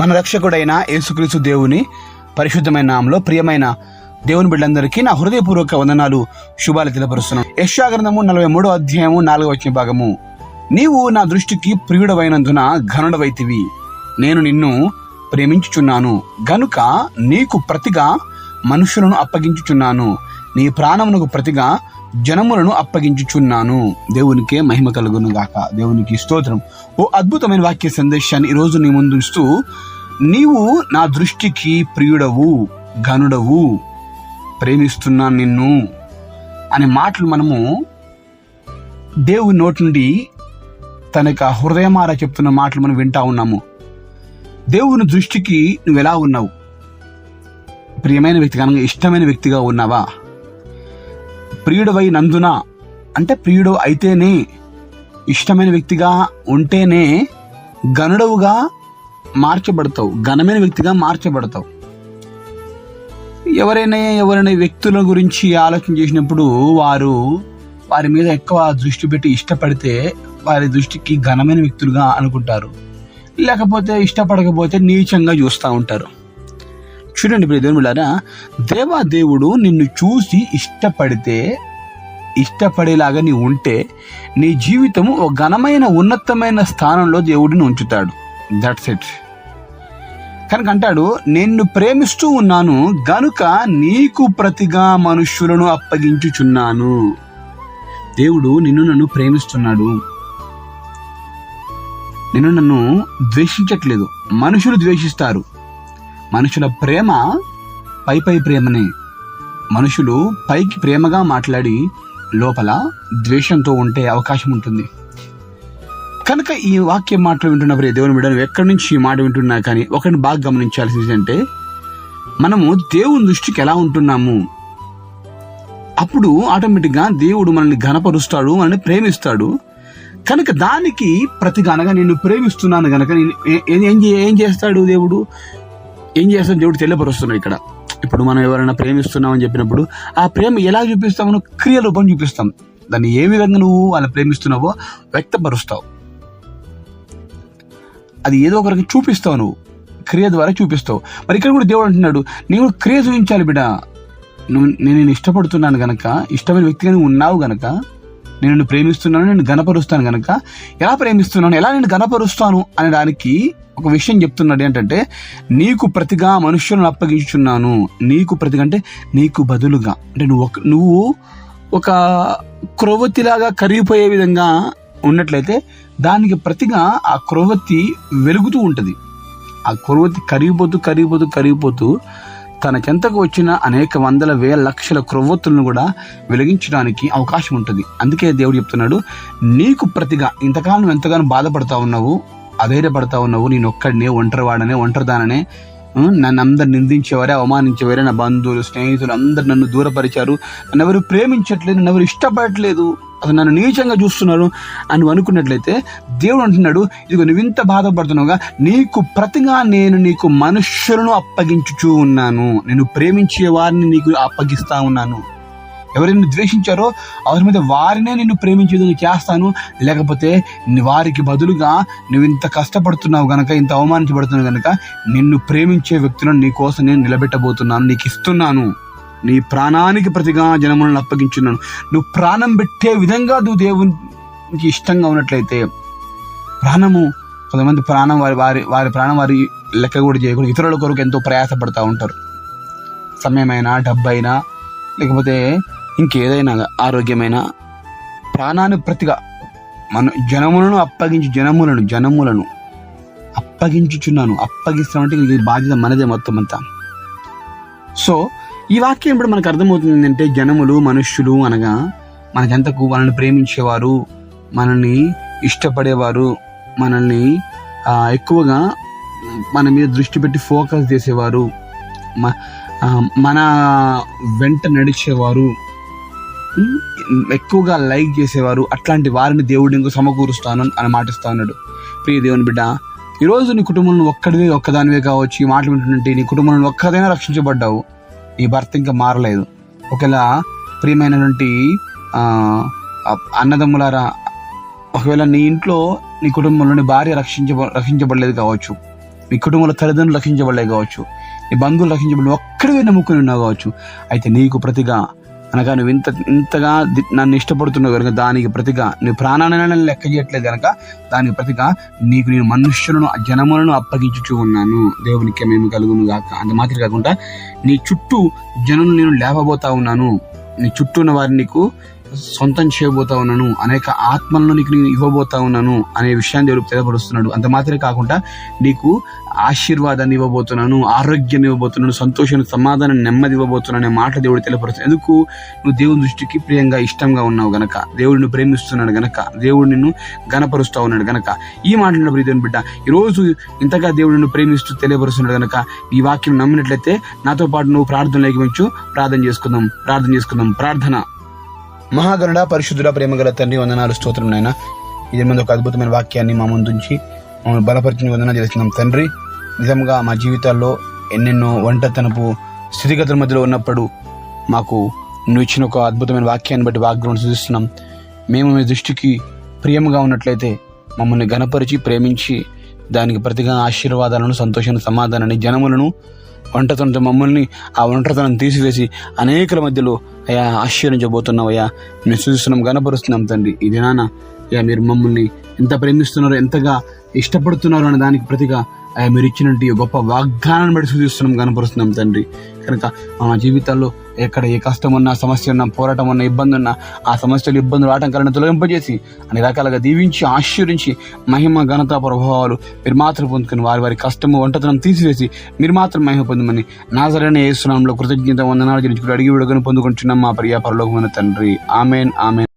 మన రక్షకుడైన యేసుక్రీస్తు దేవుని పరిశుద్ధమైన నామంలో ప్రియమైన దేవుని బిడ్డలందరికీ నా హృదయపూర్వక వందనాలు శుభాలు తెలియపరుస్తున్నాను. యశ్యా గ్రంథము నలభై మూడో అధ్యాయము నాలుగో వచ్చిన భాగము. నీవు నా దృష్టికి ప్రియుడవైనందున ఘనుడవైతివి. నేను నిన్ను ప్రేమించుచున్నాను. గనుక నీకు ప్రతిగా మనుషులను అప్పగించుచున్నాను. నీ ప్రాణమునకు ప్రతిగా జనములను అప్పగించుచున్నాను. దేవునికే మహిమ కలుగును గాక. దేవునికి స్తోత్రం. ఓ అద్భుతమైన వాక్య సందేశాన్ని ఈరోజు నీ ముందు నీవు నా దృష్టికి ప్రియుడవు ఘనుడవు ప్రేమిస్తున్నాను నిన్ను అనే మాటలు మనము దేవుని నోటి నుండి తన యొక్క హృదయమారా చెప్తున్న మాటలు మనం వింటా ఉన్నాము. దేవుని దృష్టికి నువ్వు ఎలా ఉన్నావు? ప్రియమైన వ్యక్తి కనుక ఇష్టమైన వ్యక్తిగా ఉన్నావా? ప్రియుడవై నందున అంటే ప్రియుడు అయితేనే ఇష్టమైన వ్యక్తిగా ఉంటేనే గనుడవుగా మార్చబడతావు ఘనమైన వ్యక్తిగా మార్చబడతావు. ఎవరైనా ఎవరైనా వ్యక్తుల గురించి ఆలోచన చేసినప్పుడు వారు వారి మీద ఎక్కువ దృష్టి పెట్టి ఇష్టపడితే వారి దృష్టికి ఘనమైన వ్యక్తులుగా అనుకుంటారు. లేకపోతే ఇష్టపడకపోతే నీచంగా చూస్తూ ఉంటారు. చూడండి ఇప్పుడు దేవుని బిడ్డారా దేవా దేవుడు నిన్ను చూసి ఇష్టపడితే ఇష్టపడేలాగా నీ ఉంటే నీ జీవితము ఒక ఘనమైన ఉన్నతమైన స్థానంలో దేవుడిని ఉంచుతాడు. దట్స్ ఇట్ కనుక అంటాడు నిన్ను ప్రేమిస్తూ ఉన్నాను గనుక నీకు ప్రతిగా మనుష్యులను అప్పగించుచున్నాను. దేవుడు నిన్ను నన్ను ప్రేమిస్తున్నాడు. నిన్ను నన్ను ద్వేషించట్లేదు. మనుషులు ద్వేషిస్తారు. మనుషుల ప్రేమ పై పై ప్రేమనే. మనుషులు పైకి ప్రేమగా మాట్లాడి లోపల ద్వేషంతో ఉంటే అవకాశం ఉంటుంది. కనుక ఈ వాక్యం మాటలు వింటున్నప్పుడు దేవుని విడను ఎక్కడి నుంచి ఈ మాట వింటున్నా కానీ ఒకరిని బాగా గమనించాల్సింది అంటే మనము దేవుని దృష్టికి ఎలా ఉంటున్నాము? అప్పుడు ఆటోమేటిక్గా దేవుడు మనల్ని ఘనపరుస్తాడు మనల్ని ప్రేమిస్తాడు. కనుక దానికి ప్రతిగా అనగా నేను ప్రేమిస్తున్నాను కనుక నేను ఏం ఏం చేస్తాడు దేవుడు? ఏం చేస్తాం? దేవుడు తెలియపరుస్తున్నాడు ఇక్కడ. ఇప్పుడు మనం ఎవరైనా ప్రేమిస్తున్నామని చెప్పినప్పుడు ఆ ప్రేమ ఎలా చూపిస్తామో క్రియ రూపం చూపిస్తాం. దాన్ని ఏ విధంగా నువ్వు వాళ్ళని ప్రేమిస్తున్నావో వ్యక్తపరుస్తావు. అది ఏదో ఒకరికి చూపిస్తావు నువ్వు. క్రియ ద్వారా చూపిస్తావు. మరి ఇక్కడ కూడా దేవుడు అంటున్నాడు నీవు క్రియ చూపించాలి బిడ్డ నువ్వు నేను ఇష్టపడుతున్నాను గనక ఇష్టమైన వ్యక్తిగా నువ్వు ఉన్నావు గనక నేను నిన్ను ప్రేమిస్తున్నాను నేను గనపరుస్తాను గనక. ఎలా ప్రేమిస్తున్నాను ఎలా నేను గనపరుస్తాను అనే దానికి ఒక విషయం చెప్తున్నాడు ఏంటంటే నీకు ప్రతిగా మనుష్యులను అప్పగించున్నాను నీకు ప్రతిగా అంటే నీకు బదులుగా. అంటే నువ్వు ఒక నువ్వు ఒక క్రొవ్వతిలాగా కరిగిపోయే విధంగా ఉన్నట్లయితే దానికి ప్రతిగా ఆ క్రొవ్వతి వెలుగుతూ ఉంటుంది. ఆ క్రొవ్వొత్తి కరిగిపోతూ కరిగిపోతూ కరిగిపోతూ తనకెంతకు వచ్చిన అనేక వందల వేల లక్షల క్రొవ్వొత్తులను కూడా వెలిగించడానికి అవకాశం ఉంటుంది. అందుకే దేవుడు చెప్తున్నాడు నీకు ప్రతిగా ఇంతకాలం ఎంతగానో బాధపడతా ఉన్నావు అధైర్యపడతా ఉన్నావు నేను ఒక్కడినే ఒంటరివాడనే ఒంటరిదాననే నన్ను అందరు నిందించేవారే అవమానించేవారే నా బంధువులు స్నేహితులు అందరు నన్ను దూరపరిచారు. నన్ను ఎవరు ప్రేమించట్లేదు నన్ను ఎవరు ఇష్టపడట్లేదు. నన్ను నీచంగా చూస్తున్నారు అని అనుకున్నట్లయితే దేవుడు అంటున్నాడు ఇదిగో నువ్వు ఇంత బాధపడుతున్నావుగా నీకు ప్రతిగా నేను నీకు మనుష్యులను అప్పగించుచూ ఉన్నాను. నేను ప్రేమించే వారిని నీకు అప్పగిస్తా ఉన్నాను. ఎవరైనా ద్వేషించారో అవసరం మీద వారినే నిన్ను ప్రేమించేది చేస్తాను. లేకపోతే వారికి బదులుగా నువ్వు ఇంత కష్టపడుతున్నావు గనక ఇంత అవమానించబడుతున్నావు గనక నిన్ను ప్రేమించే వ్యక్తులను నీ కోసం నేను నిలబెట్టబోతున్నాను నీకు ఇస్తున్నాను. నీ ప్రాణానికి ప్రతిగా జనములను అప్పగించున్నాను. నువ్వు ప్రాణం పెట్టే విధంగా నువ్వు దేవునికి ఇష్టంగా ఉన్నట్లయితే ప్రాణము కొంతమంది ప్రాణం వారి వారి వారి ప్రాణం వారి లెక్క కూడా చేయకూడదు. ఇతరుల కొరకు ఎంతో ప్రయాసపడుతూ ఉంటారు. సమయమైనా డబ్బైనా లేకపోతే ఇంకేదైనా ఆరోగ్యమైన ప్రాణాన్ని ప్రతిగా మన జనములను అప్పగించి జనములను జనములను అప్పగించుచున్నాను. అప్పగిస్తామంటే ఇది బాధ్యత మనదే మొత్తం అంతా. సో ఈ వాక్యం ఇప్పుడు మనకు అర్థమవుతుంది ఏంటంటే జనములు మనుష్యులు అనగా మనకెంతకు మనల్ని ప్రేమించేవారు మనల్ని ఇష్టపడేవారు మనల్ని ఎక్కువగా మన మీద దృష్టి పెట్టి ఫోకస్ చేసేవారు మ- మన వెంట నడిచేవారు ఎక్కువగా లైక్ చేసేవారు అట్లాంటి వారిని దేవుడు ఇంకో సమకూరుస్తాను అని మాటిస్తా ఉన్నాడు. ప్రియ దేవుని బిడ్డ ఈరోజు నీ కుటుంబంలో ఒక్కడివే ఒక్కదానివే కావచ్చు ఈ మాటలు వింటుంటే నీ కుటుంబంలో ఒక్కదైనా రక్షించబడ్డావు. ఈ భర్త ఇంకా మారలేదు. ఒకవేళ ప్రియమైనటువంటి అన్నదమ్ములారా ఒకవేళ నీ ఇంట్లో నీ కుటుంబంలో నీ భార్య రక్షించ రక్షించబడలేదు కావచ్చు. మీ కుటుంబంలో తల్లిదండ్రులు రక్షించబడలేదు కావచ్చు. నీ బంధువులు రక్షించబడి ఒక్కడివే నమ్ముకుని ఉన్నావు కావచ్చు. అయితే నీకు ప్రతిగా అనగా నువ్వు ఇంత ఇంతగా నన్ను ఇష్టపడుతున్నావు కనుక దానికి ప్రతిగా నువ్వు ప్రాణాలను లెక్క చేయట్లేదు కనుక దానికి ప్రతిగా నీకు నేను మనుష్యులను జనములను అప్పగించుచూ ఉన్నాను. దేవునికి మేము కలుగును కాక అంత మాత్రం కాకుండా నీ చుట్టూ జనులు నేను లేపబోతా ఉన్నాను. నీ చుట్టూ ఉన్న వారిని నీకు సొంతం చేయబోతా ఉన్నాను అనేక ఆత్మలను నీకు నేను ఇవ్వబోతా ఉన్నాను అనే విషయాన్ని దేవుడు తెలియపరుస్తున్నాడు. అంత మాత్రమే కాకుండా నీకు ఆశీర్వాదాన్ని ఇవ్వబోతున్నాను ఆరోగ్యాన్ని ఇవ్వబోతున్నాను సంతోషాన్ని సమాధానం నెమ్మది ఇవ్వబోతున్నాను అనే మాట దేవుడు తెలియపరుస్తున్నాడు. ఎందుకు? నువ్వు దేవుని దృష్టికి ప్రియంగా ఇష్టంగా ఉన్నావు గనక. దేవుడిని ప్రేమిస్తున్నాడు గనక. దేవుడు నిన్ను గనపరుస్తూ ఉన్నాడు గనక. ఈ మాటలను ప్రీతిని బిడ్డ ఈరోజు ఇంతగా దేవుడు నిన్ను ప్రేమిస్తూ తెలియపరుస్తున్నాడు గనక ఈ వాక్యం నమ్మినట్లయితే నాతో పాటు నువ్వు ప్రార్థనలోకి మించు ప్రార్థన చేసుకుందాం ప్రార్థన చేసుకుందాం ప్రార్థన. మహాగరుడ పరిశుద్ధుడ ప్రేమగల తండ్రి వందనాలు స్తోత్రం నాయన. ఇది ముందు ఒక అద్భుతమైన వాక్యాన్ని మా ముందుంచి మమ్మల్ని బలపరిచిన వందన చేస్తున్నాం తండ్రి నిజంగా మా జీవితాల్లో ఎన్నెన్నో వంటతనపు స్థితిగతుల మధ్యలో ఉన్నప్పుడు మాకు నువ్వు ఇచ్చిన ఒక అద్భుతమైన వాక్యాన్ని బట్టి వాగ్గ్రహం సూచిస్తున్నాం మేము మీ దృష్టికి ప్రియంగా ఉన్నట్లయితే మమ్మల్ని గణపరిచి ప్రేమించి దానికి ప్రతిగా ఆశీర్వాదాలను సంతోషాన్ని సమాధానాన్ని జనములను వంటతనంతో మమ్మల్ని ఆ ఒంటరితనం తీసివేసి అనేకల మధ్యలో అయా ఆశ్చర్యించబోతున్నావు అయ్యా. మేము చూస్తున్నాం గనపరుస్తున్నాం తండ్రి. ఈ దినాన అయ్యా మీరు మమ్మల్ని ఎంత ప్రేమిస్తున్నారో ఎంతగా ఇష్టపడుతున్నారో అనే దానికి ప్రతిగా అయ్యా మీరు ఇచ్చినట్టు ఈ గొప్ప వాగ్దానాన్ని బట్టి సూచిస్తున్నాం కనపరుస్తున్నాం తండ్రి. కనుక మా జీవితాల్లో ఎక్కడ ఏ కష్టం ఉన్నా సమస్య ఉన్నా పోరాటం ఉన్నా ఇబ్బంది ఉన్నా ఆ సమస్యలు ఇబ్బందులు ఆటంకాలను తొలగింపజేసి అన్ని రకాలుగా దీవించి ఆశీర్వించి మహిమ ఘనత ప్రభావాలు మీరు మాత్రం పొందుకుని వారి వారి కష్టము వంటతనం తీసివేసి మీరు మాత్రం మహిమ పొందమని నాజరైన యేసునామంలో కృతజ్ఞత వందనాలు జరించుకుని అడిగి విడుగను పొందుకుంటున్నాం మా ప్రియ పరలోకమైన తండ్రి. Amen amen.